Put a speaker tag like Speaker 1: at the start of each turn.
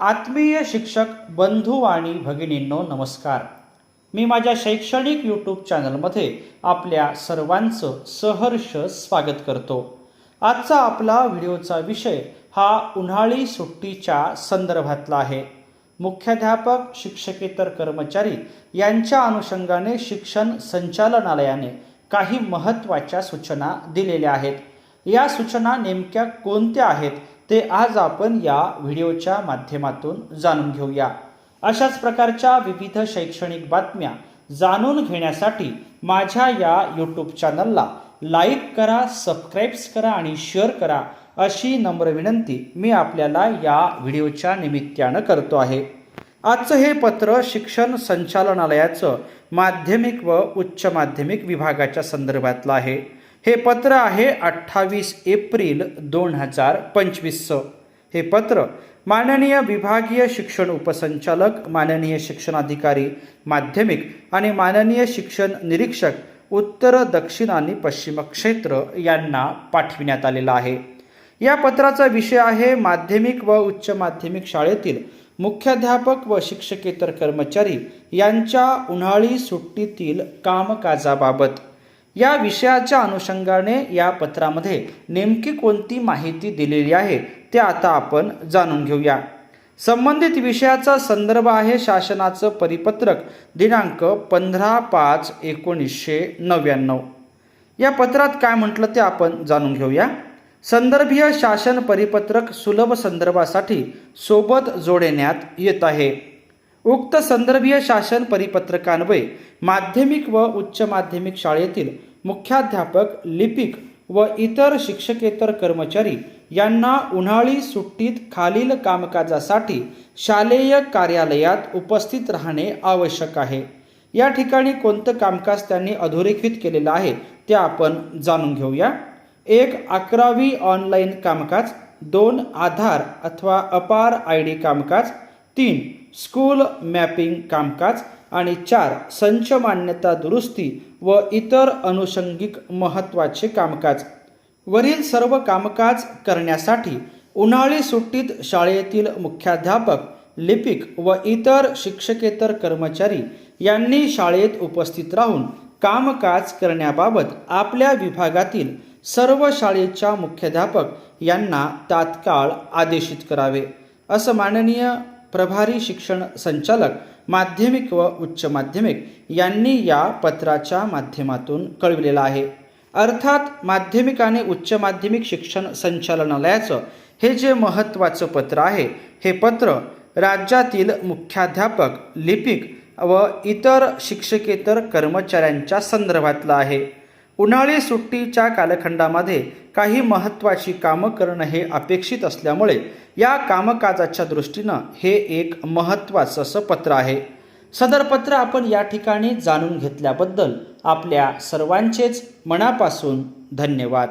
Speaker 1: आत्मीय शिक्षक बंधू आणि भगिनींनो नमस्कार. मी माझ्या शैक्षणिक यूट्यूब चॅनलमध्ये आपल्या सर्वांचं सहर्ष स्वागत करतो. आजचा आपला व्हिडिओचा विषय हा उन्हाळी सुट्टीच्या संदर्भातला आहे. मुख्याध्यापक शिक्षकेतर कर्मचारी यांच्या अनुषंगाने शिक्षण संचालनालयाने काही महत्त्वाच्या सूचना दिलेल्या आहेत. या सूचना नेमक्या कोणत्या आहेत ते आज आपण या व्हिडिओच्या माध्यमातून जाणून घेऊया. अशाच प्रकारच्या विविध शैक्षणिक बातम्या जाणून घेण्यासाठी माझ्या या यूट्यूब चॅनलला लाईक करा सबस्क्राईब्स करा आणि शेअर करा अशी नम्र विनंती मी आपल्याला या व्हिडिओच्या निमित्तानं करतो आहे. आजचं हे पत्र शिक्षण संचालनालयाचं माध्यमिक व उच्च माध्यमिक विभागाच्या संदर्भातलं आहे. हे पत्र आहे अठ्ठावीस एप्रिल दोन हजार पंचवीसचं. हे पत्र माननीय विभागीय शिक्षण उपसंचालक माननीय शिक्षणाधिकारी माध्यमिक आणि माननीय शिक्षण निरीक्षक उत्तर दक्षिण आणि पश्चिम क्षेत्र यांना पाठविण्यात आलेला आहे. या पत्राचा विषय आहे माध्यमिक व उच्च माध्यमिक शाळेतील मुख्याध्यापक व शिक्षकेतर कर्मचारी यांच्या उन्हाळी सुट्टीतील कामकाजाबाबत. या विषयाच्या अनुषंगाने या पत्रामध्ये नेमकी कोणती माहिती दिलेली आहे ते आता आपण जाणून घेऊया. संबंधित विषयाचा संदर्भ आहे शासनाचं परिपत्रक दिनांक पंधरा पाच एकोणीसशे नव्याण्णव. या पत्रात काय म्हटलं ते आपण जाणून घेऊया. संदर्भीय शासन परिपत्रक सुलभ संदर्भासाठी सोबत जोडण्यात येत आहे. उक्त संदर्भीय शासन परिपत्रकान्वये माध्यमिक व उच्च माध्यमिक शाळेतील मुख्याध्यापक लिपिक व इतर शिक्षकेतर कर्मचारी यांना उन्हाळी सुट्टीत खालील कामकाजासाठी शालेय कार्यालयात उपस्थित राहणे आवश्यक आहे. या ठिकाणी कोणतं कामकाज त्यांनी अधोरेखित केलेलं आहे ते आपण जाणून घेऊया. एक अकरावी ऑनलाईन कामकाज. दोन आधार अथवा अपार आय डी कामकाज. तीन स्कूल मॅपिंग कामकाज. आणि चार संच मान्यता दुरुस्ती व इतर अनुषंगिक महत्त्वाचे कामकाज. वरील सर्व कामकाज करण्यासाठी उन्हाळी सुट्टीत शाळेतील मुख्याध्यापक लिपिक व इतर शिक्षकेतर कर्मचारी यांनी शाळेत उपस्थित राहून कामकाज करण्याबाबत आपल्या विभागातील सर्व शाळेच्या मुख्याध्यापक यांना तात्काळ आदेशित करावे असं माननीय प्रभारी शिक्षण संचालक माध्यमिक व उच्च माध्यमिक यांनी या पत्राच्या माध्यमातून कळविलेलं आहे. अर्थात माध्यमिक आणि उच्च माध्यमिक शिक्षण संचालनालयाचं हे जे महत्त्वाचं पत्र आहे हे पत्र राज्यातील मुख्याध्यापक लिपिक व इतर शिक्षकेतर कर्मचाऱ्यांच्या संदर्भातलं आहे. उन्हाळी सुट्टीच्या कालखंडामध्ये काही महत्त्वाची कामं करणं हे अपेक्षित असल्यामुळे या कामकाजाच्या दृष्टीनं हे एक महत्त्वाचं असं पत्र आहे. सदर पत्र आपण या ठिकाणी जाणून घेतल्याबद्दल आपल्या सर्वांचेच मनापासून धन्यवाद.